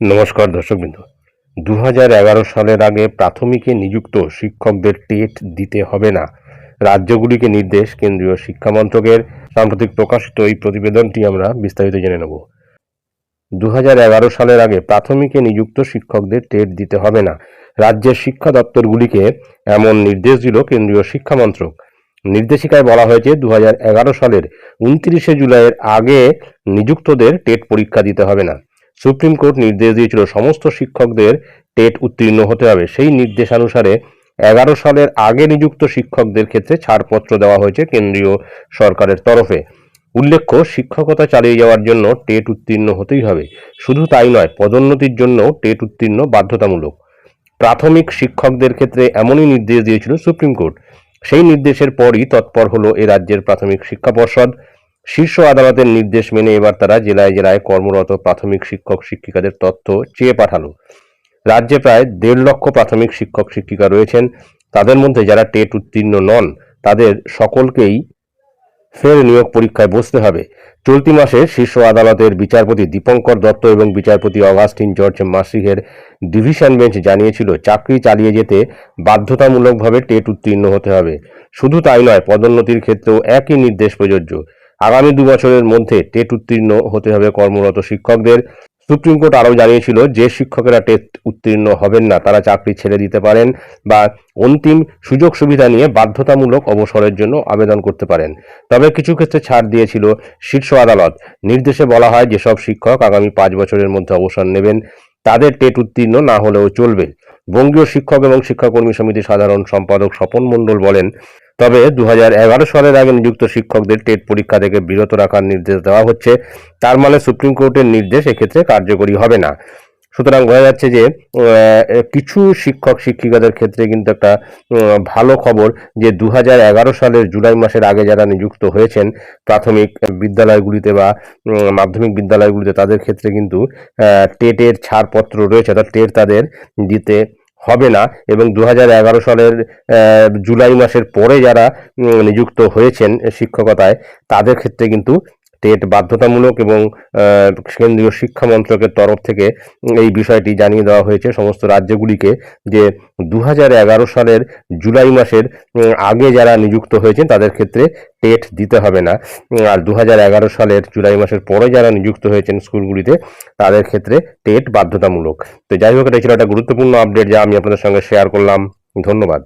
নমস্কার দর্শকবৃন্দ। দু হাজার এগারো সালের আগে প্রাথমিকে নিযুক্ত শিক্ষকদের টেট দিতে হবে না। রাজ্যগুলিকে নির্দেশ কেন্দ্রীয় শিক্ষা মন্ত্রকের সাম্প্রতিক প্রকাশিত এই প্রতিবেদনটি আমরা বিস্তারিত জেনে নেব। দু হাজার এগারো সালের আগে প্রাথমিকে নিযুক্ত শিক্ষকদের টেট দিতে হবে না। রাজ্যের শিক্ষা দপ্তরগুলিকে এমন নির্দেশ দিল কেন্দ্রীয় শিক্ষা মন্ত্রক। নির্দেশিকায় বলা হয়েছে দু হাজার এগারো সালের উনত্রিশে জুলাইয়ের আগে নিযুক্তদের টেট পরীক্ষা দিতে হবে না। সুপ্রিম কোর্ট নির্দেশ দিয়েছিল, সমস্ত শিক্ষকদের টেট উত্তীর্ণ হতে হবে। সেই নির্দেশানুসারে এগারো সালের আগে নিযুক্ত শিক্ষকদের ক্ষেত্রে ছাড়পত্র দেওয়া হয়েছে কেন্দ্রীয় সরকারের তরফে। উল্লেখ্য, শিক্ষকতা চালিয়ে যাওয়ার জন্য টেট উত্তীর্ণ হতেই হবে। শুধু তাই নয়, পদোন্নতির জন্য টেট উত্তীর্ণ বাধ্যতামূলক। প্রাথমিক শিক্ষকদের ক্ষেত্রে এমনই নির্দেশ দিয়েছিল সুপ্রিম কোর্ট। সেই নির্দেশের পরই তৎপর হলো এ রাজ্যের প্রাথমিক শিক্ষা পর্ষদ। শীর্ষ আদালতের নির্দেশ মেনে এবার তারা জেলায় জেলায় কর্মরত প্রাথমিক শিক্ষক শিক্ষিকাদের তথ্য চেয়ে পাঠালো। রাজ্যে প্রায় দেড় লক্ষ প্রাথমিক শিক্ষক শিক্ষিকা রয়েছেন। তাদের মধ্যে যারা টেট উত্তীর্ণ নন, তাদের সকলকেই ফের নিয়োগ পরীক্ষায় বসতে হবে। চলতি মাসে শীর্ষ আদালতের বিচারপতি দীপঙ্কর দত্ত এবং বিচারপতি অগাস্টিন জর্জ মাসিহের ডিভিশন বেঞ্চ জানিয়েছিল, চাকরি চালিয়ে যেতে বাধ্যতামূলকভাবে টেট উত্তীর্ণ হতে হবে। শুধু তাই নয়, পদোন্নতির ক্ষেত্রেও একই নির্দেশ প্রযোজ্য। আগামী দু বছরের মধ্যে টেট উত্তীর্ণ হতে হবে কর্মরত শিক্ষকদের। সুপ্রিম কোর্ট আরও জানিয়েছিল, যে শিক্ষকেরা টেট উত্তীর্ণ হবেন না, তারা চাকরি ছেড়ে দিতে পারেন বা অন্তিম সুযোগ সুবিধা নিয়ে বাধ্যতামূলক অবসরের জন্য আবেদন করতে পারেন। তবে কিছু ক্ষেত্রে ছাড় দিয়েছিল শীর্ষ আদালত। নির্দেশে বলা হয়, যেসব শিক্ষক আগামী পাঁচ বছরের মধ্যে অবসর নেবেন, তাদের টেট উত্তীর্ণ না হলেও চলবে। বঙ্গীয় শিক্ষক এবং শিক্ষাকর্মী সমিতির সাধারণ সম্পাদক স্বপন মণ্ডল বলেন তবে দু হাজার এগারো সালের আগে নিযুক্ত শিক্ষকদের টেট পরীক্ষা থেকে বিরত রাখার নির্দেশ দেওয়া হচ্ছে। তার মানে সুপ্রিম কোর্টের নির্দেশ এক্ষেত্রে কার্যকরী হবে না। সুতরাং বোঝা যাচ্ছে যে কিছু শিক্ষক, শিক্ষিকাদের ক্ষেত্রে কিন্তু একটা ভালো খবর যে দু হাজার এগারো সালের জুলাই মাসের আগে যারা নিযুক্ত হয়েছেন, প্রাথমিক বিদ্যালয়গুলিতে বা মাধ্যমিক বিদ্যালয়গুলিতে তাদের ক্ষেত্রে কিন্তু টেটের ছাড়পত্র রয়েছে। অর্থাৎ টেট তাদের দিতে হবে না এবং দু হাজার এগারো সালের জুলাই মাসের পরে যারা নিযুক্ত হয়েছেন শিক্ষকতায়, তাদের ক্ষেত্রে কিন্তু টেট বাধ্যতামূলক এবং কেন্দ্রীয় শিক্ষা মন্ত্রকের তরফ থেকে এই বিষয়টি জানিয়ে দেওয়া হয়েছে। সমস্ত রাজ্যগুলিকে যে দু হাজার এগারো সালের জুলাই মাসের আগে যারা নিযুক্ত হয়েছেন তাদের ক্ষেত্রে টেট দিতে হবে না। আর দু হাজার এগারো সালের জুলাই মাসের পরে যারা নিযুক্ত হয়েছেন স্কুলগুলিতে তাদের ক্ষেত্রে টেট বাধ্যতামূলক। তো যাই হোক, এটা ছিল একটা গুরুত্বপূর্ণ আপডেট যা আমি আপনাদের সঙ্গে শেয়ার করলাম। ধন্যবাদ।